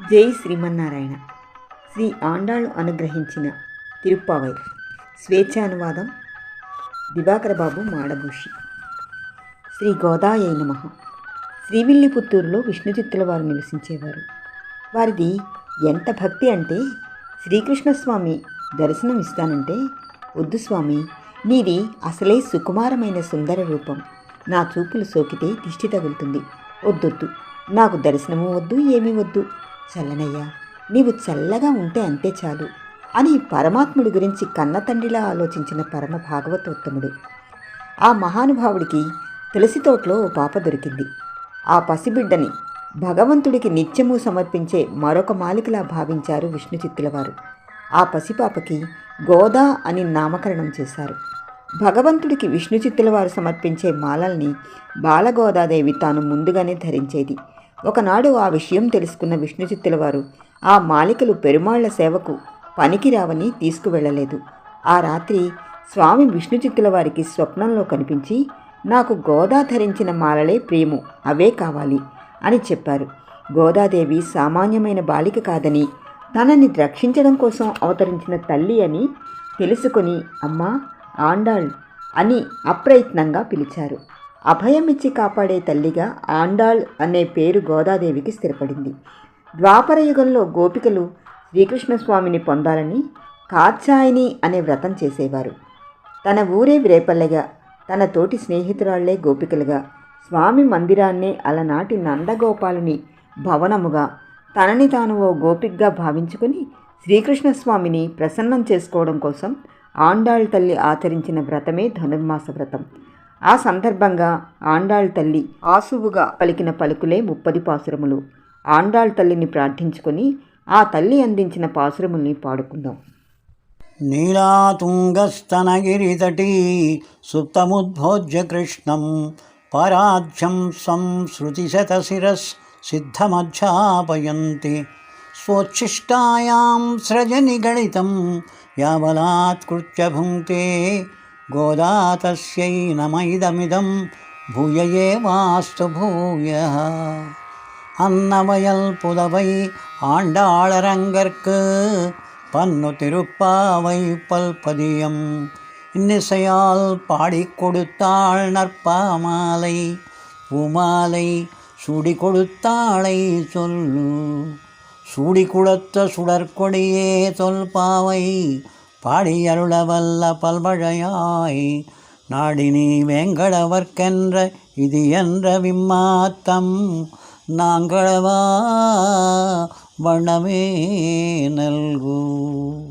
జై శ్రీమన్నారాయణ. శ్రీ ఆండాళ్ళు అనుగ్రహించిన తిరుప్పావై స్వేచ్ఛానువాదం దివాకర బాబు మాడభూషి. శ్రీ గోదాయ నమ. శ్రీవిల్లిపుత్తూరులో విష్ణుచిత్తుల వారు నివసించేవారు. వారిది ఎంత భక్తి అంటే శ్రీకృష్ణస్వామి దర్శనం ఇస్తానంటే వద్దు స్వామి నీది అసలే సుకుమారమైన సుందర రూపం. నా చూపులు సోకితే దిష్టి తగులుతుంది. వద్దొద్దు. నాకు దర్శనము వద్దు ఏమీ వద్దు. చల్లనయ్యా నీవు చల్లగా ఉంటే అంతే చాలు అని పరమాత్ముడి గురించి కన్నతండ్రిలా ఆలోచించిన పరమ భాగవతోత్తముడు ఆ మహానుభావుడికి తులసి తోటలో ఓ పాప దొరికింది. ఆ పసిబిడ్డని భగవంతుడికి నిత్యము సమర్పించే మరొక మాలికలా భావించారు విష్ణు చిత్తులవారు. ఆ పసిపాపకి గోదా అని నామకరణం చేశారు. భగవంతుడికి విష్ణు చిత్తులవారు సమర్పించే మాలల్ని బాలగోదాదేవి తాను ముందుగానే ధరించేది. ఒకనాడు ఆ విషయం తెలుసుకున్న విష్ణుచిత్తుల వారు ఆ మాలికలు పెరుమాళ్ళ సేవకు పనికిరావని తీసుకువెళ్ళలేదు. ఆ రాత్రి స్వామి విష్ణుచిత్తుల వారికి స్వప్నంలో కనిపించి నాకు గోదా ధరించిన మాలలే ప్రేము అవే కావాలి అని చెప్పారు. గోదాదేవి సామాన్యమైన బాలిక కాదని తనని రక్షించడం కోసం అవతరించిన తల్లి అని తెలుసుకొని అమ్మా ఆండాళ్ అని అప్రయత్నంగా పిలిచారు. అభయమిచ్చి కాపాడే తల్లిగా ఆండాళ్ అనే పేరు గోదాదేవికి స్థిరపడింది. ద్వాపర యుగంలో గోపికలు శ్రీకృష్ణస్వామిని పొందాలని కాత్యాయని అనే వ్రతం చేసేవారు. తన ఊరే వ్రేపల్లెగా తన తోటి స్నేహితురాళ్ళే గోపికలుగా స్వామి మందిరాన్నే అలనాటి నందగోపాలుని భవనముగా తనని తాను ఓ గోపికగా భావించుకుని శ్రీకృష్ణస్వామిని ప్రసన్నం చేసుకోవడం కోసం ఆండాళ్ తల్లి ఆచరించిన వ్రతమే ధనుర్మాస వ్రతం. ఆ సందర్భంగా ఆండాళ్ తల్లి ఆసువుగా పలికిన పలుకులే ముప్పది పాసురములు ఆండాళ్ తల్లిని ప్రార్థించుకొని ఆ తల్లి అందించిన పాసురముల్ని పాడుకుందాం नीलातुङ्गस्तनगिरितटी सुप्तमुद्भोज्य कृष्णं पराध्यं संश्रुतिशतशिरःसिद्धमध्यापयन्ति स्वोच्छिष्टायां सृजनिगणितं याबलात्कृत्य भुङ्क्ते गोदा तस्यै नमैदमिदं भूय एवास्तु भूयः அன்னவயல் புதவை ஆண்டாளரங்கற்கு பன்னு திருப்பாவை பல்பதியம் இன்னிசையால் பாடிக் கொடுத்தாள் நற்பாமாலை பூமாலை சூடி கொடுத்தாளை சொல்லு சூடி கொடுத்த சுடற்கொடியே தொல்பாவை பாடி அருளவல்ல பல்வழையாய். நாடினி வேங்கடவர்க்கென்ற இது என்ற விம்மாத்தம் நாங்களவா வண்ணமே நல்கு.